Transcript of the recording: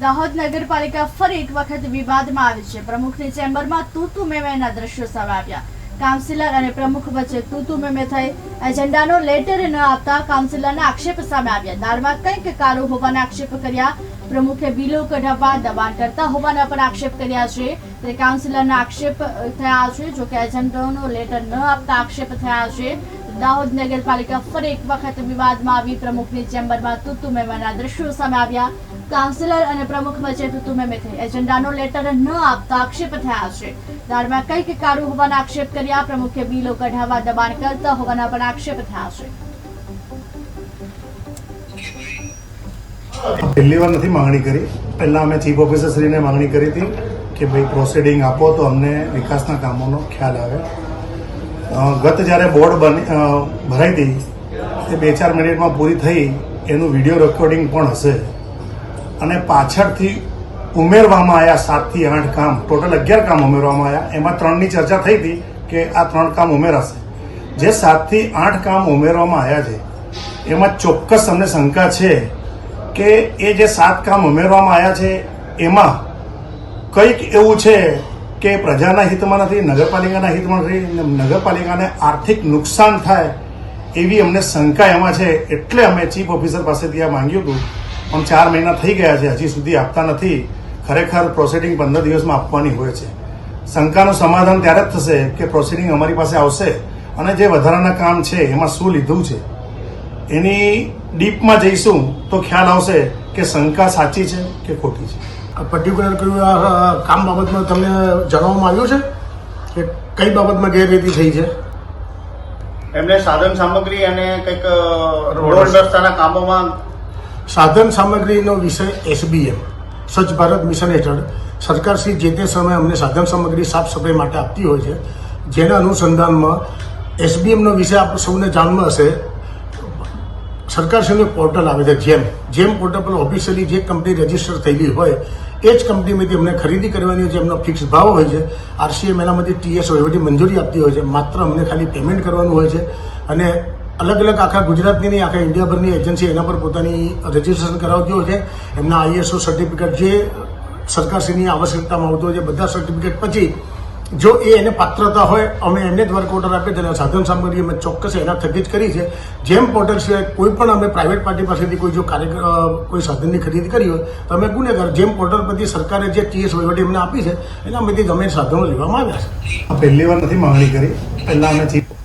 દાહોદ નગરપાલિકા ફરી એક વખત વિવાદમાં આવી છે. પ્રમુખની ચેમ્બરમાં તૂતુ મેમેના દ્રશ્યો સામે આવ્યા. કાઉન્સિલર અને પ્રમુખ વચ્ચે તૂતુ મેમે થઈ. એજન્ડાનો લેટર ન આપતા કાઉન્સિલરના આક્ષેપ સામે આવ્યા. દાળમાં કંઈક કાળું હોવાના આક્ષેપ કર્યા. પ્રમુખે બિલો કઢાવવા દબાણ કરતા હોવાના પણ આક્ષેપ કર્યા છે. તે કાઉન્સિલરના આક્ષેપ થયા છે, જો કે એજન્ડાનો લેટર ન આપતા આક્ષેપ થયા છે. દાહોદ નગરપાલિકા ફરી એક વખત વિવાદમાં આવી. પ્રમુખની ચેમ્બરમાં તૂતુ મેમાના દ્રશ્યો સામે આવ્યા. કાઉન્સિલર અને પ્રમુખ વચ્ચે તુતુ મેમે થઈ એજન્ડાનો લેટર ન આપતા આક્ષેપ થયા છે. દાળમાં કંઈક કાળું હોવાના આક્ષેપ કર્યા, પ્રમુખે બિલો કઢાવવા દબાણ કરતા હોવાના પણ આક્ષેપ થયા છે. પહેલી વાર નથી માંગણી કરી. પહેલાં અમે ચીફ ઓફિસર શ્રીને માંગણી કરી હતી કે ભાઈ પ્રોસિડિંગ આપો તો અમને વિકાસના કામોનો ખ્યાલ આવે. ગત જ્યારે બોર્ડ બની ભરાઈ હતી, તે બે ચાર મિનિટમાં પૂરી થઈ, એનું વીડિયો રેકોર્ડિંગ પણ હશે. અને પાછળથી ઉમેરવામાં આવ્યા સાતથી આઠ કામ, ટોટલ અગિયાર કામ ઉમેરવામાં આવ્યા એમાં ત્રણની ચર્ચા થઈ હતી કે આ ત્રણ કામ ઉમેરાશે. જે સાતથી આઠ કામ ઉમેરવામાં આવ્યા છે, એમાં ચોક્કસ અમને શંકા છે કે એ જે સાત કામ ઉમેરવામાં આવ્યા છે, એમાં કંઈક એવું છે કે પ્રજાના હિતમાં નથી, નગરપાલિકાના હિતમાં નથી નગરપાલિકાને આર્થિક નુકસાન થાય એવી અમને શંકા એમાં છે. એટલે અમે ચીફ ઓફિસર પાસેથી આ માંગ્યું હતું પણ ચાર મહિના થઈ ગયા છે હજી સુધી આપતા નથી. ખરેખર પ્રોસિડિંગ પંદર દિવસમાં આપવાની હોય છે. શંકાનું સમાધાન ત્યારે જ થશે કે પ્રોસિડિંગ અમારી પાસે આવશે અને જે વધારાના કામ છે એમાં શું લીધું છે. એની ડીપમાં જઈશું તો ખ્યાલ આવશે કે શંકા સાચી છે કે ખોટી છે. પર્ટિક્યુલર કયું આ કામ બાબતમાં તમને જણાવવામાં આવ્યું છે? કે કઈ બાબતમાં ગેરરીતિ થઈ છે? એમને સાધન સામગ્રી અને કંઈક રોડ રસ્તાના કામોમાં સાધન સામગ્રીનો વિષય એસબીએમ. સ્વચ્છ ભારત મિશન હેઠળ સરકારશ્રી જે તે સમયે અમને સાધન સામગ્રી સાફ સફાઈ માટે આપતી હોય છે, જેના અનુસંધાનમાં એસબીએમનો વિષય આપ સૌને જાણમાં હશે સરકારશ્રીનું પોર્ટલ આવે છે, જેમ. જેમ પોર્ટલ પર ઓફિશિયલી જે કંપની રજિસ્ટર થયેલી હોય, એ જ કંપનીમાંથી અમને ખરીદી કરવાની છે એમનો ફિક્સ ભાવ હોય છે, આરસીએમ એનામાંથી ટીએસ વહીવટી મંજૂરી આપતી હોય છે, માત્ર અમને ખાલી પેમેન્ટ કરવાનું હોય છે. અને અલગ અલગ આખા ગુજરાતની નહીં, આખા ઇન્ડિયાભરની એજન્સી એના પર પોતાની રજીસ્ટ્રેશન કરાવતી હોય છે. એમના આઈએસઓ સર્ટિફિકેટ જે સરકારશ્રીની આવશ્યકતામાં આવતું હોય છે, બધા સર્ટિફિકેટ પછી જો એ એને પાત્રતા હોય, અમે એમને જ વર્ક ઓર્ડર આપીએ, તેના સાધન સામગ્રી અમે ચોક્કસ એના થકી જ કરી છે. જેમ પોર્ટલ સિવાય કોઈ પણ અમે પ્રાઇવેટ પાર્ટી પાસેથી કોઈ જો કાર્ય કોઈ સાધનની ખરીદી કરી હોય, તો અમે ગુનેગાર, જેમ પોર્ટલ પરથી સરકારે જે ટીએસ વહીવટી અમને આપી છે, એના અમે સાધનો લેવામાં આવ્યા છે. પહેલી વાર નથી માંગણી કરી. પહેલાં અમે